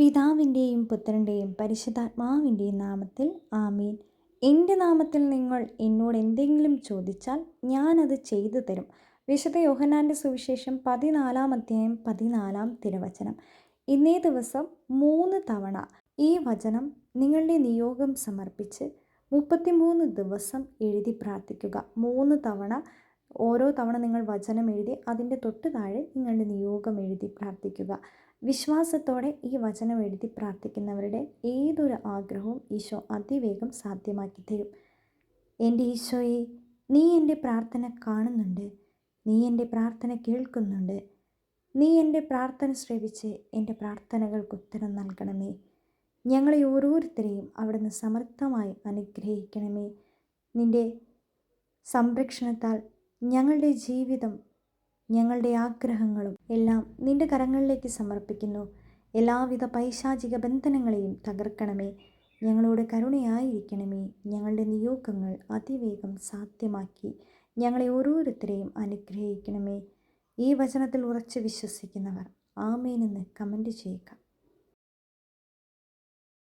പിതാവിന്റെയും പുത്രന്റെയും പരിശുദ്ധാത്മാവിന്റെയും നാമത്തിൽ ആമീൻ. എന്റെ നാമത്തിൽ നിങ്ങൾ എന്നോട് എന്തെങ്കിലും ചോദിച്ചാൽ ഞാനത് ചെയ്തു തരും. വിശുദ്ധ യോഹനാന്റെ സുവിശേഷം പതിനാലാം അധ്യായം പതിനാലാം തിരുവചനം. ഇന്നേ ദിവസം മൂന്ന് തവണ ഈ വചനം നിങ്ങളുടെ നിയോഗം സമർപ്പിച്ച് മുപ്പത്തിമൂന്ന് ദിവസം എഴുതി പ്രാർത്ഥിക്കുക. മൂന്ന് തവണ ഓരോ തവണ നിങ്ങൾ വചനം എഴുതി അതിന്റെ തൊട്ട് താഴെ നിങ്ങളുടെ നിയോഗം എഴുതി പ്രാർത്ഥിക്കുക. വിശ്വാസത്തോടെ ഈ വചനം എഴുതി പ്രാർത്ഥിക്കുന്നവരുടെ ഏതൊരു ആഗ്രഹവും ഈശോ അതിവേഗം സാധ്യമാക്കി തരും. എന്റെ ഈശോയെ നീ എന്റെ പ്രാർത്ഥന കാണുന്നുണ്ട്. നീ എന്റെ പ്രാർത്ഥന കേൾക്കുന്നുണ്ട്. നീ എന്റെ പ്രാർത്ഥന ശ്രവിച്ച് എന്റെ പ്രാർത്ഥനകൾക്ക് ഉത്തരം നൽകണമേ. ഞങ്ങളെ ഓരോരുത്തരെയും അവിടുന്ന് സമർത്ഥമായി അനുഗ്രഹിക്കണമേ. നിന്റെ സംരക്ഷണത്താൽ ഞങ്ങളുടെ ജീവിതം ഞങ്ങളുടെ ആഗ്രഹങ്ങളും എല്ലാം നിന്റെ കരങ്ങളിലേക്ക് സമർപ്പിക്കുന്നു. എല്ലാവിധ പൈശാചിക ബന്ധനങ്ങളെയും തകർക്കണമേ. ഞങ്ങളോട് കരുണയായിരിക്കണമേ. ഞങ്ങളുടെ നിയോഗങ്ങൾ അതിവേഗം സാധ്യമാക്കി. ഞങ്ങളെ ഓരോരുത്തരെയും അനുഗ്രഹിക്കണമേ. ഈ വചനത്തിൽ ഉറച്ച് വിശ്വസിക്കുന്നവർ. ആമേനെന്ന് കമന്റ് ചെയ്യുക.